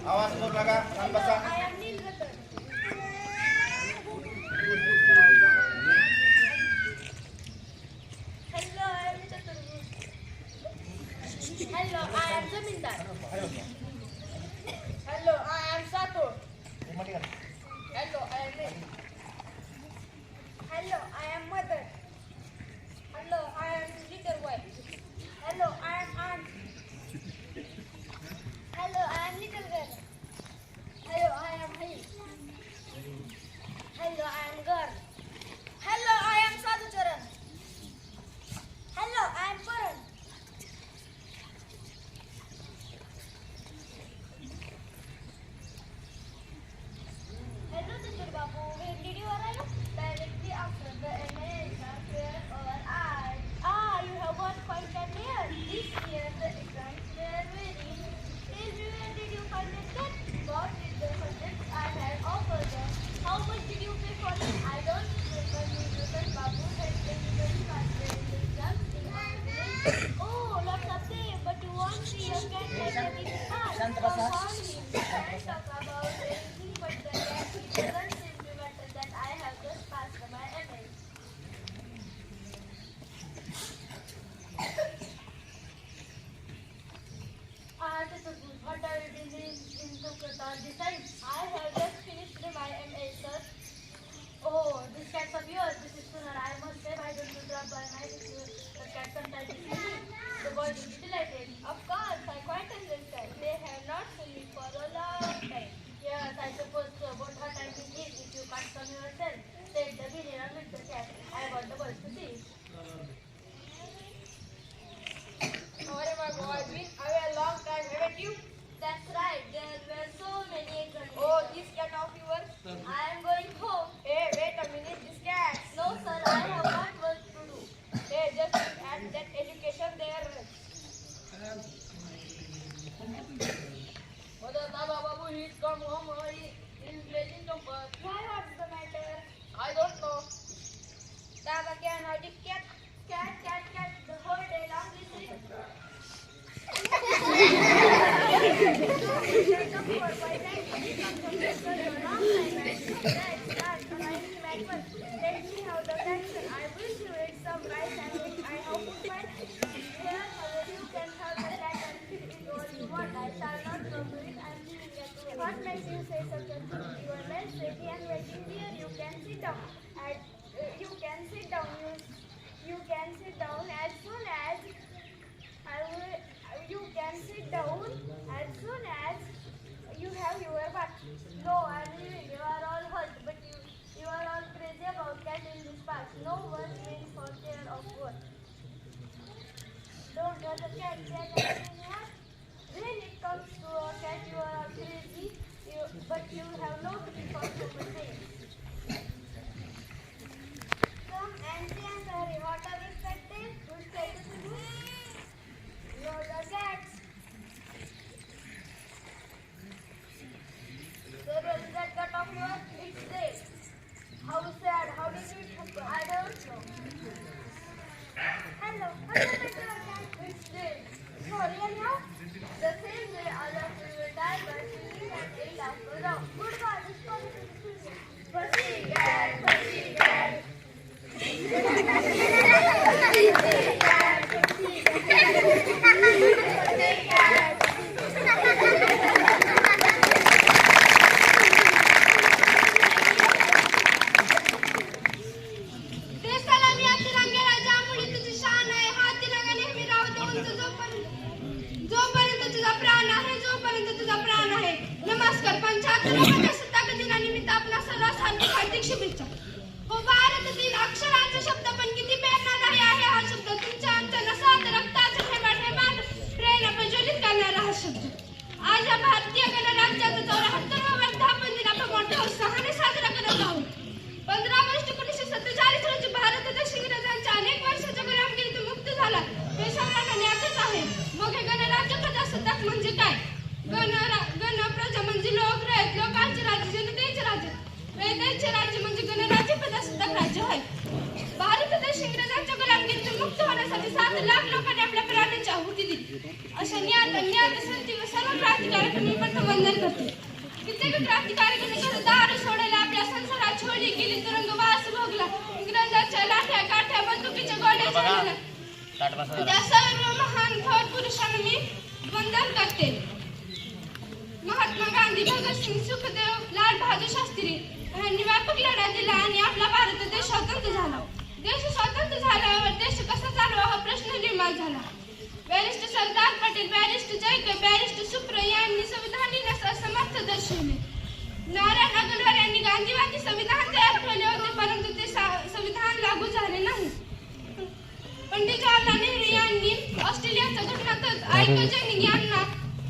Awas motor laga, tanpa basah. baby. he's come home early. Making. Why the matter? I don't know. Baba, can I get what makes you say such a thing? You are well ready and waiting here. You can sit down. At, uh, you can sit down. You, you can sit down as soon as I will, you can sit down as soon as you have your bath. No, I mean, you are all hurt, but you, you are all crazy about cat in this park. No one is for care of work. Don't let the cat, cat. but you have जाणारा हा शब्द आज या भारतीय गणराज्याचा चौऱ्याहत्तरवा वर्धापन दिन आपण मोठ्या उत्साहाने साजरा करत आहोत. पंधरा ऑगस्ट एकोणीसशे सत्तेचाळीस रोजी भारत देश इंग्रजांच्या अनेक वर्षाच्या गुलामगिरीतून मुक्त झाला. हे सर्वांना ज्ञातच आहे. मग हे गणराज्य प्रजासत्ताक म्हणजे काय? गण गण प्रजा म्हणजे लोक रयत लोकांचे राज्य जनतेचे राज्य. रयतेचे राज्य म्हणजे गणराज्य प्रजासत्ताक राज्य आहे. भारत देश इंग्रजांच्या गुलामगिरीतून मुक्त होण्यासाठी सात लाख विचारार्थ मी प्रथम वंदन करते. कित्येक क्रांतिकारकांनी खरं दारू सोडायला आपल्या संसारात छोडी केली तुरुंगवास भोगला. इंग्रजाच्या लाठ्या काठ्या बंदुकीच्या गोड्या झालेल्या. त्या सर्व महान थोर पुरुषांना मी वंदन करते. महात्मा गांधी भगतसिंग सुखदेव लाल बहादूर शास्त्री यांनी व्यापक लढा दिला आणि आपला भारत देश स्वतंत्र झाला. देश स्वतंत्र झाल्यावर देश कसा चालवा हा प्रश्न निर्माण झाला. Barrister Sardar Patel barrister Jayakar barrister सुप्र यांनी संविधान लिहिण्यास समर्थ दर्शवले. नारायण अग्रवाल यांनी गांधीवादी संविधान तयार केले होते परंतु ते संविधान लागू झाले नाही. पंडित जवाहरलाल नेहरू यांनी ऑस्ट्रेलियाच्या घटनातच आयकर जैनिक यांना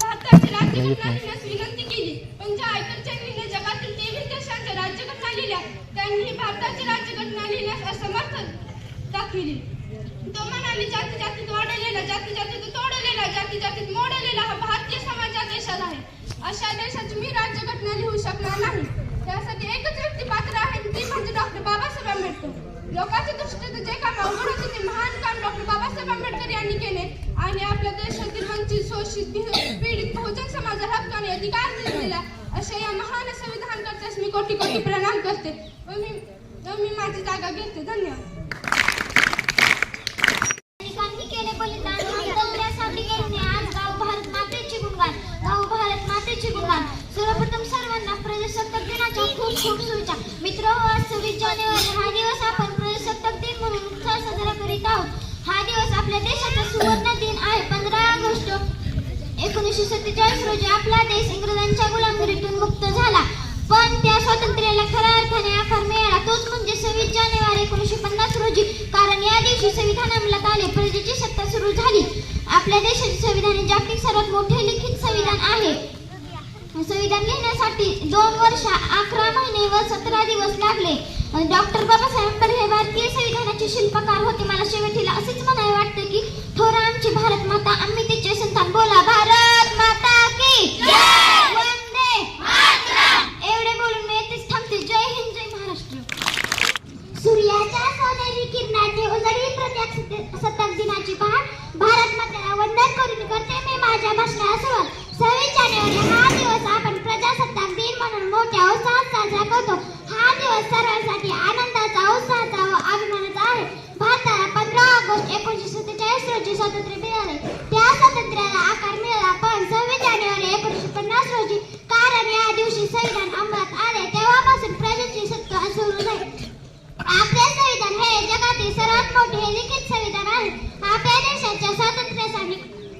भारताची राज्यघटना लिहिण्यास विनंती केली पण ज्या आयकर जैनिकने जगातील तेवीस देशांच्या राज्यघटना लिहिल्या त्यांनी भारताची राज्यघटना लिहिण्यास असमर्थ दाखविली तो म्हणाले जाती जातीत वाढलेला जाती जातीत तोडलेला जाती जातीत मोडलेला हा भारतीय समाजाचा देशात आहे अशा देशाची मी राज्यघटना लिहू शकणार नाही त्यासाठी एकच व्यक्ती पात्र आहे आणि ती म्हणजे डॉक्टर बाबासाहेब आंबेडकर लोकांच्या दृष्टीत महान काम डॉक्टर बाबासाहेब आंबेडकर यांनी केले आणि आपल्या देशातील वंचित शोषित पीडित बहुजन समाजाला हक्क आणि अधिकार दिलेला अशा या महान संविधान करतास मी कोटी कोटी प्रणाम करते. मी व मी माझी जागा घेते. धन्यवाद सैनिकांनी केले बलिदान दौऱ्यासाठी गेले आज गाव भारत मातेचे गुणगान गाव भारत मातेचे गुणगान सर्वप्रथम सर्वांना प्रजासत्ताक दिनाच्या खूप खूप शुभेच्छा मित्र हो आज सव्वीस जानेवारी हा दिवस आपण प्रजासत्ताक दिन म्हणून उत्साह साजरा करीत आहोत हा दिवस आपल्या देशाचा सुवर्ण दिन आहे पंधरा ऑगस्ट एकोणीसशे सत्तेचाळीस रोजी आपला देश इंग्रजांच्या गुलामगिरीतून मुक्त झाला. पण त्या स्वातंत्र्याला खऱ्या अर्थाने आकार मिळाला. तोच म्हणजे सव्वीस जानेवारी एकोणीसशे पन्नास रोजी कारण या दिवशी संविधान अंमलात आले. प्रजेची सत्ता सुरू झाली. आपल्या देशाचे संविधान हे जागतिक सर्वात मोठे लिखित संविधान आहे. संविधान लिहिण्यासाठी दोन वर्ष अकरा महिने व सतरा दिवस लागले. डॉक्टर बाबासाहेब आंबेडकर हे भारतीय संविधानाचे शिल्पकार होते. मला शेवटीला असेच म्हणावे वाटतं की थोर आमची भारत माता आम्ही तिचे संतान. बोला भारत! माता की वंदे एवढे बोलून मी येथेच थांबते जय हिंद जय महाराष्ट्र सूर्याच्या सोनेरी किरणाचे उजळी प्रत्येक शतक दिनाची पहाट भारत मातेला वंदन करून करते मी माझ्या भाषणाला सुरुवात सव्वीस जानेवारी हा दिवस आपण प्रजासत्ताक दिन म्हणून मोठ्या उत्साहात साजरा करतो हा दिवस सर्वांसाठी आनंदाचा उत्साहाचा व अभिमानाचा आहे भारताला पंधरा ऑगस्ट एकोणीसशे सत्तेचाळीस रोजी स्वातंत्र्य मिळाले त्या स्वातंत्र्याला आकार मिळाला पण सव्वीस जानेवारी एकोणीसशे पन्नास रोजी कारण या दिवशी संविधान अंमलात आले तेव्हापासून प्रजेची सत्ता सुरू झाली आपले संविधान हे सर्वात मोठे लिखित संविधान आहे. आपल्या देशाच्या स्वातंत्र्यासाठी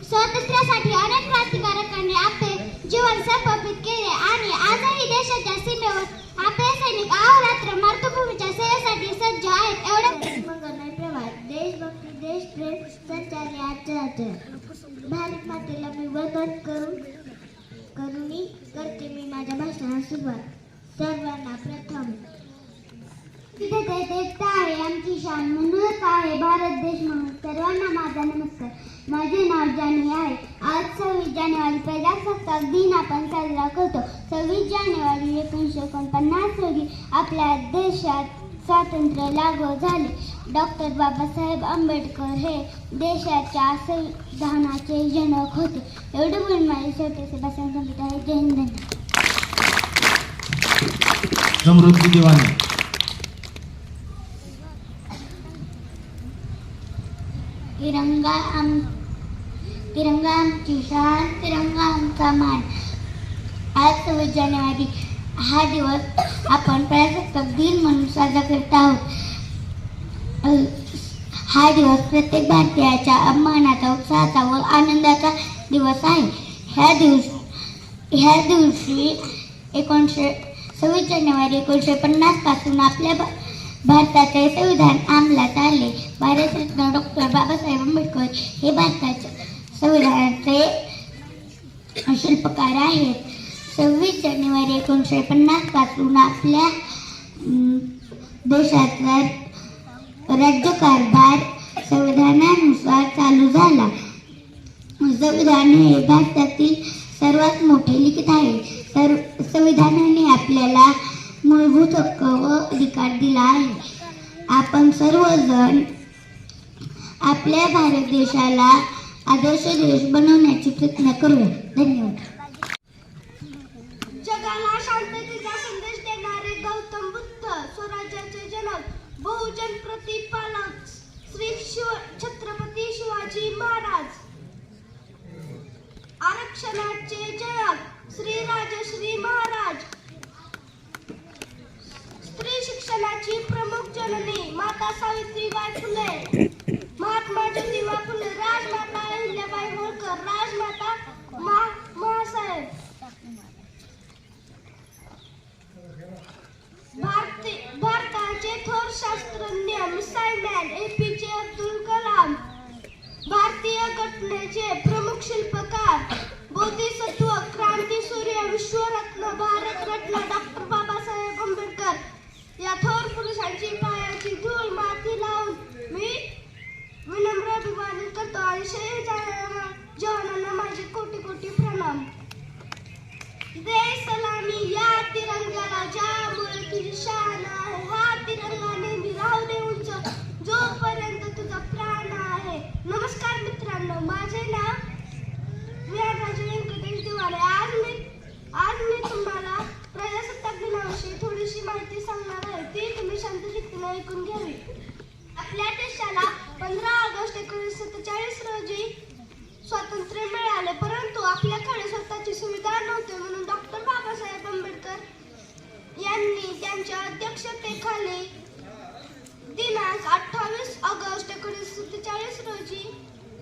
स्वातंत्र्यासाठी अनेक क्रांतिकारकांनी आपले जीवन समर्पित केले आणि आजही देशाच्या सीमेवर आपले सैनिक अहोरात्र मातृभूमीच्या सेवेसाठी सज्ज आहेत एवढे मंगलमय देशभक्ती देशप्रेम संचारी भारत मातेला मी वंदन करून करुणी करते मी माझ्या भाषणाला सुरुवात. सर्वांना प्रथम तिथे एकता आहे आमची शान म्हणूनच आहे भारत देश म्हणून. सर्वांना माझा नमस्कार. माझे नाव जानी आहे. आज सव्वीस जानेवारी प्रजासत्ताक दिन आपण साजरा करतो. सव्वीस जानेवारी एकोणीसशे एकोणपन्नास रोजी आपल्या देशात स्वातंत्र्य लागू झाले. डॉक्टर बाबासाहेब आंबेडकर हे देशाच्या संविधानाचे जनक होते. एवढे म्हणून माझे शेवटी भाषण संपत आहे जय हिंद. समृद्धी दिवाणी तिरंगा आम तिरंगा आमची शान तिरंगा आमचा मान आज सव्वीस जानेवारी हा दिवस आपण प्रजासत्ताक दिन म्हणून साजरा करत आहोत हा दिवस प्रत्येक भारतीयाच्या अभिमानाचा उत्साहाचा व आनंदाचा दिवस आहे ह्या दिवस ह्या दिवशी एकोणीसशे सव्वीस जानेवारी एकोणीसशे पन्नासपासून आपल्या भा- भारताचे संविधान अंमलात आले. भारतरत्न डॉक्टर बाबासाहेब आंबेडकर हे भारताच्या संविधानाचे शिल्पकार आहेत. सव्वीस जानेवारी एकोणीसशे पन्नासपासून आपल्या देशाचा राज्यकारभार संविधानानुसार चालू झाला. संविधान हे भारतातील सर्वात मोठे लिखित आहे. सर्व संविधानाने आपल्याला मूलभूत हक्क व अधिकार दिला आहे. आपण सर्वजण आपल्या भारत देशाला आदर्श देश बनवण्याची प्रयत्न करूया धन्यवाद. दरम्यान एपीजे अब्दुल कलाम भारतीय घटनेचे प्रमुख शिल्पकार बोधिसत्व क्रांती सूर्य विश्वरत्न भारतरत्न डॉक्टर बाबासाहेब आंबेडकर. या थोर पुरुषांची पायाची धूळ माती लावून मी विनम्र अभिवादन करतो. आणि शहीद जवानांना माझे कोटी कोटी प्रणाम. दे सलामी या तिरंग्याला ज्यामुळे तुझी शान आहे हा तिरंगा नमस्कार मित्रांनो माझे नाव विहारराज व्यंकटेश दिवाळे आज मी आज मी तुम्हाला प्रजासत्ताक दिनाविषयी थोडीशी माहिती सांगणार आहे ती तुम्ही शांत चित्ताने ऐकून घ्यावी आपल्या देशाला पंधरा ऑगस्ट एकोणीसशे सत्तेचाळीस रोजी स्वातंत्र्य मिळाले परंतु आपल्याकडे स्वतःची सुविधा नव्हती म्हणून डॉक्टर बाबासाहेब आंबेडकर यांनी त्यांच्या अध्यक्षतेखाली दिनांक अठ्ठावीस ऑगस्ट एकोणीसशे सत्तेचाळीस रोजी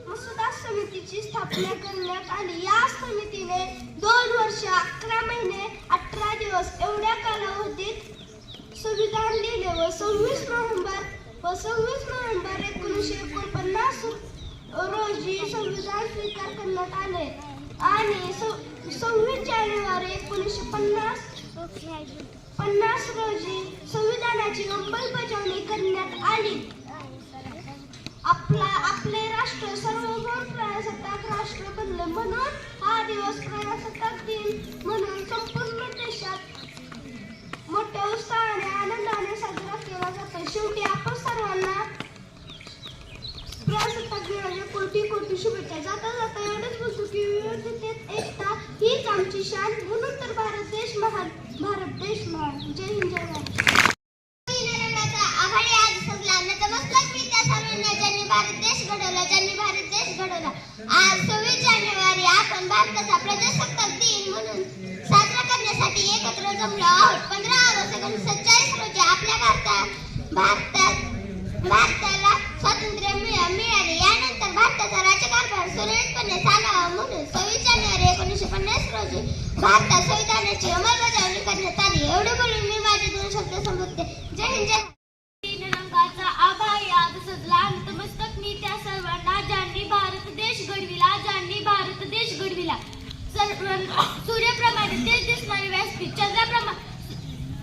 मसुदा समितीची स्थापना करण्यात आली या समितीने दोन वर्ष अकरा महिने अठरा दिवस एवढ्या कालावधीत संविधान लिहिले व सव्वीस नोव्हेंबर व सव्वीस नोव्हेंबर एकोणीसशे एकोणपन्नास रोजी संविधान स्वीकार करण्यात आले आणि सव- सव्वीस जानेवारी एकोणीसशे पन्नास पन्नास रोजी संविधानाची अंमलबजावणी करण्यात आली आपला आपले राष्ट्र सार्वभौम प्रजासत्ताक राष्ट्र बनले म्हणून हा दिवस प्रजासत्ताक दिन म्हणून संपूर्ण देशात मोठ्या उत्साहाने आनंदाने साजरा केला जातो शेवटी आपण सर्वांना प्रजासत्ताक दिनाच्या कोटी कोटी शुभेच्छा. जाता जाता एवढंच बोलतो की विविधतेत एकता हीच आमची शान. म्हणून तर भारत देश महान भारत देश महान. जय हिंद जय भारत. आघाडी आज संपला नतमस्तक मी त्या सर्वांना ज्यांनी भारत देश घडवला ज्यांनी भारत देश घडवला आज सव्वीस जानेवारी आपण भारताचा प्रजासत्ताक दिन म्हणून साजरा करण्यासाठी एकत्र जमलो आहोत. पंधरा ऑगस्ट एकोणीसशे सत्तेचाळीस रोजी आपल्या भारतात भारतात भारताला स्वातंत्र्य मिळ- मिळाले यानंतर भारताचा राज्यकारभार सुरळीतपणे चालावा म्हणून सव्वीस जानेवारी एकोणीसशे पन्नास रोजी. भारतात संविधानाची अंमलबजावणी करण्यात आली. एवढे बोलून मी माझे दोन शब्द संपवते. जय हिंद जय रंगाचा आभाळ आज सजला. नतमस्तक मी त्या सर्वांना. ज्यांनी भारत देश घडविला ज्यांनी भारत देश घडविला. सर्व तेज दिसणारे व्यासपीठ. चंद्राप्रमाणे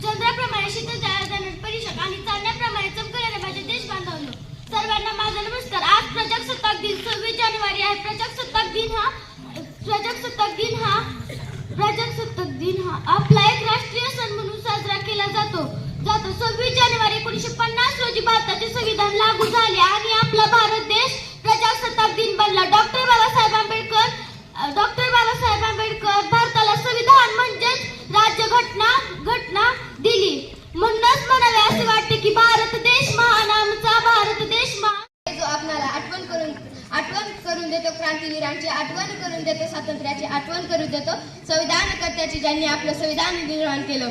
चंद्राप्रमाणे शीतल परिषद आणि चांदण्याप्रमाणे चमकणारे माझे देश बांधवलो सर्वांना माझा नमस्कार आज प्रजासत्ताक दिन सव्वीस जानेवारी आहे प्रजासत्ताक दिन हा प्रजासत्ताक दिन हा प्रजासत्ताक दिन हा. आपला एक राष्ट्रीय सण म्हणून साजरा केला जातो. जातो. सव्वीस जानेवारी एकोणीसशे पन्नास रोजी भारताचे संविधान लागू झाले आणि आपला भारत देश प्रजासत्ताक दिन बनला डॉक्टर बाबासाहेब आंबेडकर अ, डॉक्टर बाबासाहेब आंबेडकर भारताला संविधान म्हणजेच राज्य घटना घटना दिली म्हणूनच म्हणावे असे वाटते की भारत देश महान आमचा भारत देश महान जो आपणाला आठवण करून आठवण करून देतो क्रांतीवीरांची आठवण करून देतो स्वातंत्र्याची आठवण करून देतो. संविधानकर्त्याची ज्यांनी आपलं संविधान निर्माण केलं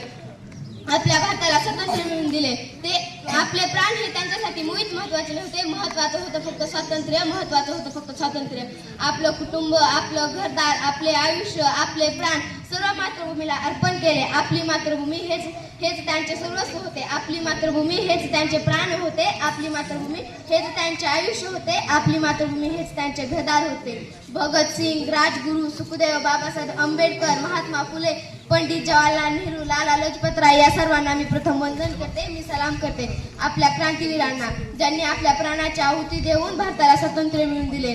आपल्या भारताला स्वातंत्र्य मिळवून दिले ते आपले प्राण हे त्यांच्यासाठी मुळीच महत्त्वाचे नव्हते. महत्वाचं होतं फक्त स्वातंत्र्य महत्वाचं होतं फक्त स्वातंत्र्य. आपलं कुटुंब आपलं घरदार आपले आयुष्य आपले प्राण सर्व मातृभूमीला अर्पण केले. आपली मातृभूमी हेच हेच त्यांचे सर्वस्व होते. आपली मातृभूमी हेच त्यांचे प्राण होते. आपली मातृभूमी हेच त्यांचे आयुष्य होते. आपली मातृभूमी हेच त्यांचे घरदार होते. भगतसिंग राजगुरू सुखदेव बाबासाहेब आंबेडकर महात्मा फुले पंडित जवाहरलाल नेहरू लाला लजपत राय या सर्वांना मी प्रथम वंदन करते. मी सलाम करते आपल्या क्रांतीवीरांना ज्यांनी आपल्या प्राणाची आहुती देऊन भारताला स्वातंत्र्य मिळवून दिले.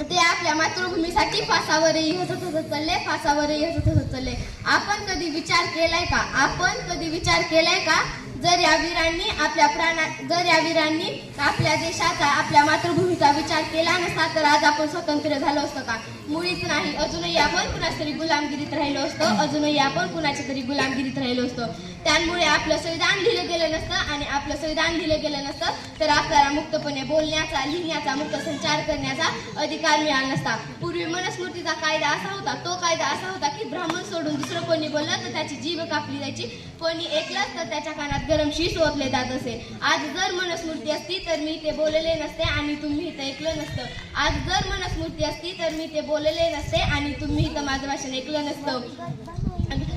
ते आपल्या मातृभूमीसाठी फासावरही हसत हसत चालले फासावरही हसत हसत चालले. आपण कधी विचार केलाय का? आपण कधी विचार केलाय का? जर या वीरांनी आपल्या प्राणा जर या वीरांनी आपल्या देशाचा आपल्या मातृभूमीचा विचार केला नसता तर आज आपण स्वतंत्र झालो असतो का? मुळीच नाही. अजूनही आपण कुणाच्या तरी गुलामगिरीत राहिलो असतो. अजूनही आपण कुणाच्या तरी गुलामगिरीत राहिलो असतो. त्यामुळे आपलं संविधान लिहिलं नसतं आणि आपलं संविधान दिलं गेलं नसतं तर आपल्याला मुक्तपणे बोलण्याचा लिहिण्याचा मुक्त संचार करण्याचा अधिकार मिळाला नसता. पूर्वी मनस्मृतीचा कायदा असा होता तो कायदा असा होता की ब्राह्मण सोडून दुसरं कोणी बोललं तर त्याची जीभ कापली जायची. कोणी ऐकलं तर त्याच्या कानात गरम शीस ओतले जात असे. आज जर मनस्मृती असती तर मी ते बोलले नसते आणि तुम्ही इथं ऐकलं नसतं. आज जर मनस्मृती असती तर मी ते बोलले नसते आणि तुम्ही इथं माझं भाषण ऐकलं नसतं.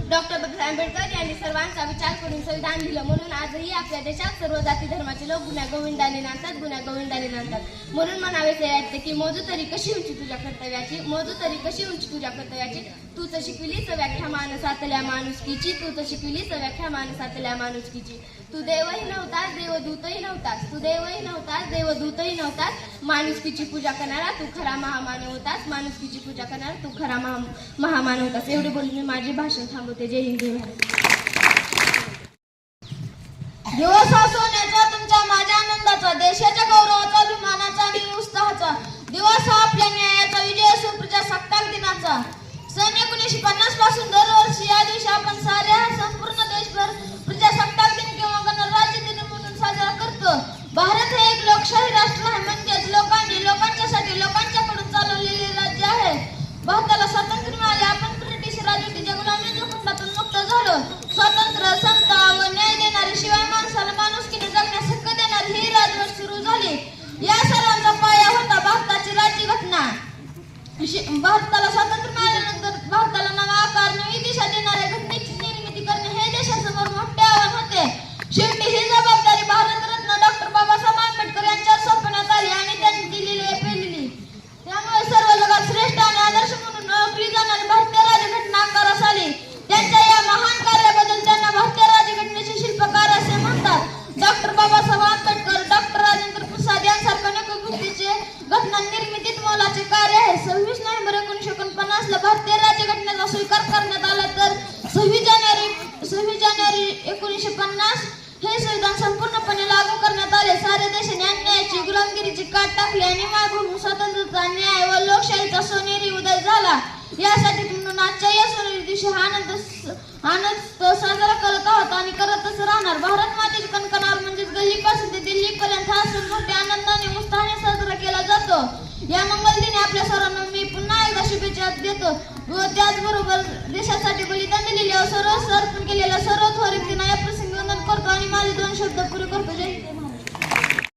डॉक्टर बाबासाहेब आंबेडकर यांनी सर्वांचा विचार करून संविधान दिलं. म्हणून आजही आपल्या देशात सर्व जाती धर्माचे लोक गुन्हा गोविंदाने नांदतात गुन्हा गोविंदाने नांदतात. म्हणून म्हणावेसे वाटते की मोजू तरी कशी उंची तुझ्या कर्तव्याची? मोजू तरी कशी उंची तुझ्या कर्तव्याची? तूच शिकविलीच व्याख्या मानसातल्या माणुसकीची? तूच शिकविलीच व्याख्या मानसातल्या माणुसकीची? तू देवही नव्हतास देवदूतही नव्हतास. तू देवही नव्हतास देवदूतही नव्हतास. माणुसकीची पूजा करणारा तू खरा महामानव होतास. माणुसकीची पूजा करणारा तू खरा महा महामानव होतास. एवढे बोलून मी माझे भाषण थांबवतो. जय हिंद जय भारत. दिवस हा सोन्याचा तुमच्या माझ्या आनंदाचा देशाच्या गौरवाचा अभिमानाचा आणि उत्साहाचा दिवस हा आपल्या न्यायाचा हे संविधान संपूर्णपणे लागू करण्यात आले. साऱ्या देशाने अन्यायाची गुलामगिरीची काट टाकली आणि मायभूमी स्वातंत्र्याचा न्याय व लोकशाहीचा सोनेरी उदय झाला. यासाठी म्हणून आजच्या या सोनेरी दिवशी हा आनंद आनंद साजरा करत आहोत आणि करतच राहणार. भारत मातेची कणकणार म्हणजेच गल्लीपासून ते दिल्लीपर्यंत हा सण मोठ्या आनंदाने उत्साहाने साजरा केला जातो. या मंगल दिनी आपल्या सर्वांना मी पुन्हा एकदा शुभेच्छा देतो. व त्याचबरोबर देशासाठी बलिदान दिलेले व सर्व अर्पण केलेल्या सर्व थोर व्यक्तींना या प्रसंगी करतो आणि माझे दोन शब्द पुरे करतो. जय